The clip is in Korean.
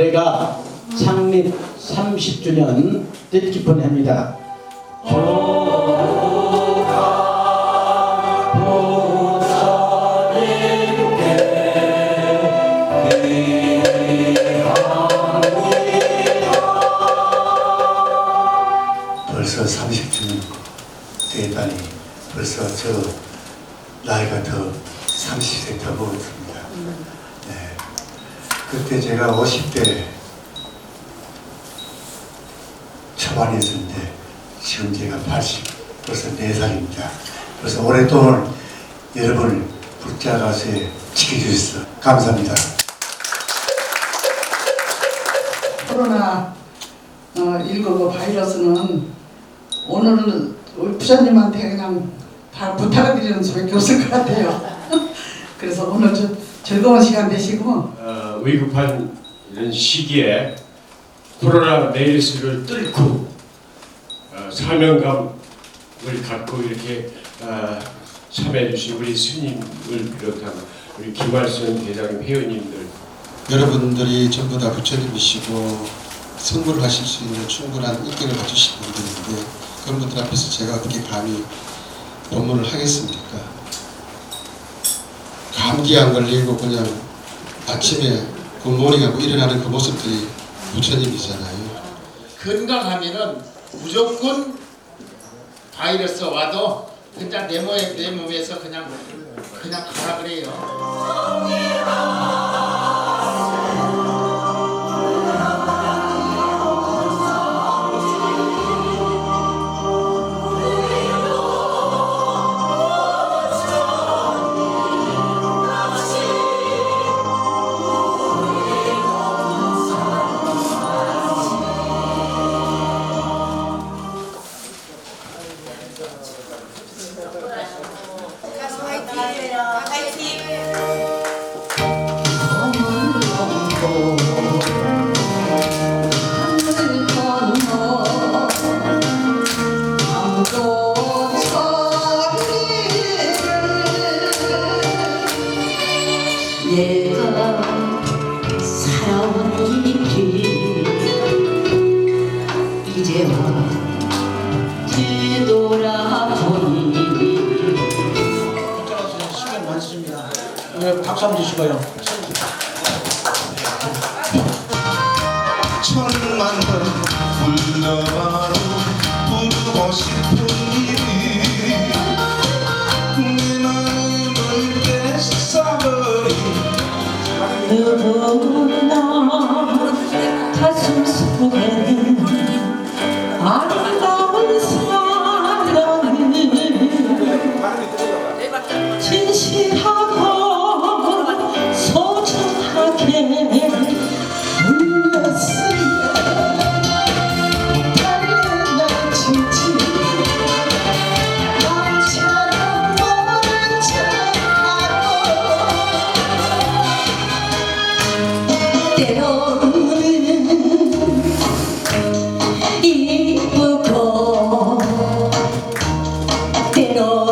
올해가 창립 30주년 뜻깊은 해입니다. 벌써 30주년 됐다니 벌써 저 나이가 더 30세 더 먹었습니다. 네. 그때 제가 50대 초반이었는데 지금 제가 80 벌써 4살입니다. 그래서 오랫동안 여러분을 붙잡아서 지켜주셔서 감사합니다. 코로나 어, 19 바이러스는 오늘은 부장님한테 그냥 다 부탁을 드리는 수밖에 없을 것 같아요. 즐거운 시간 되시고 어, 위급한 이런 시기에 코로나 바이러스를 뚫고 어, 사명감을 갖고 이렇게 어, 참여해 주신 우리 스님을 비롯한 우리 김활선 대장님 회원님들 여러분들이 전부 다 부처님이시고 선물을 하실 수 있는 충분한 인격을 가지신 분들인데 그런 분들 앞에서 제가 어떻게 감히 법문을 하겠습니까? 감기 안 걸리고 그냥 아침에 굿모닝 하고 일어나는 그 모습들이 부처님이잖아요. 건강하면은 무조건 바이러스 와도 그냥 내 몸에 내 몸에서 그냥 그냥 가라 그래요. 뒤돌아보니 많습니다. 네, 박수 한번 주시고요. 천만 번 불러봐 no